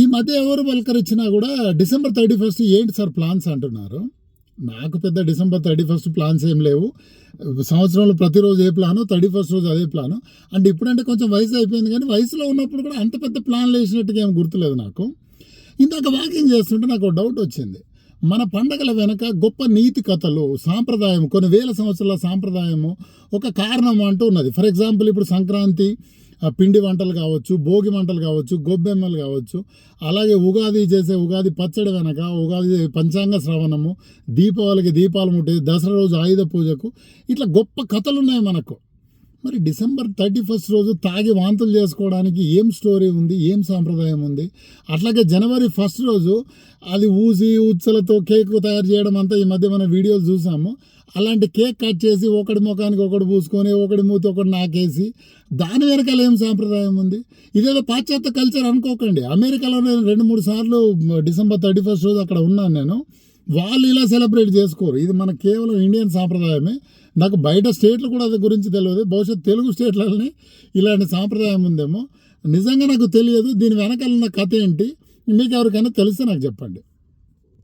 ఈ మధ్య ఎవరు పలకరించినా కూడా డిసెంబర్ థర్టీ ఫస్ట్ ఏంటి సార్ ప్లాన్స్ అంటున్నారు? నాకు పెద్ద డిసెంబర్ థర్టీ ఫస్ట్ ప్లాన్స్ ఏం లేవు. సంవత్సరంలో ప్రతిరోజు ఏ ప్లాను థర్టీ ఫస్ట్ రోజు అదే ప్లాను. అండ్ ఇప్పుడంటే కొంచెం వయసు అయిపోయింది కానీ వయసులో ఉన్నప్పుడు కూడా అంత పెద్ద ప్లాన్లు వేసినట్టుగా ఏం గుర్తులేదు నాకు. ఇందాక వాకింగ్ చేస్తుంటే నాకు ఒక డౌట్ వచ్చింది. మన పండగల వెనక గొప్ప నీతి కథలు సాంప్రదాయం కొన్ని వేల సంవత్సరాల సాంప్రదాయము ఒక కారణం అంటూ ఉన్నది. ఫర్ ఎగ్జాంపుల్ ఇప్పుడు సంక్రాంతి పిండి వంటలు కావచ్చు భోగి మంటలు కావచ్చు గొబ్బెమ్మలు కావచ్చు అలాగే ఉగాది చేసే ఉగాది పచ్చడి వెనక ఉగాది పంచాంగ శ్రవణము దీపావళికి దీపాలు ముట్టేది దసరా రోజు ఆయుధ పూజకు ఇట్లా గొప్ప కథలు ఉన్నాయి మనకు. మరి డిసెంబర్ థర్టీ ఫస్ట్ రోజు తాగి వాంతులు చేసుకోవడానికి ఏం స్టోరీ ఉంది ఏం సాంప్రదాయం ఉంది? అట్లాగే జనవరి ఫస్ట్ రోజు అది ఊసి ఉచ్చలతో కేక్ తయారు చేయడం అంతా ఈ మధ్య మన వీడియోలు చూసాము. అలాంటి కేక్ కట్ చేసి ఒకటి ముఖానికి ఒకటి పూసుకొని ఒకటి మూతి ఒకటి నాకేసి దాని వెనకాల ఏం సాంప్రదాయం ఉంది? ఇదేదో పాశ్చాత్య కల్చర్ అనుకోకండి. అమెరికాలో నేను రెండు మూడు సార్లు డిసెంబర్ థర్టీ ఫస్ట్ రోజు అక్కడ ఉన్నాను నేను. వాళ్ళు ఇలా సెలబ్రేట్ చేసుకోరు. ఇది మన కేవలం ఇండియన్ సాంప్రదాయమే. నాకు బయట స్టేట్లు కూడా అది గురించి తెలియదు. బహుశా తెలుగు స్టేట్లని ఇలాంటి సాంప్రదాయం ఉందేమో. నిజంగా నాకు తెలియదు. దీని వెనకాల ఉన్న కథ ఏంటి? మీకు ఎవరికైనా తెలిస్తే నాకు చెప్పండి.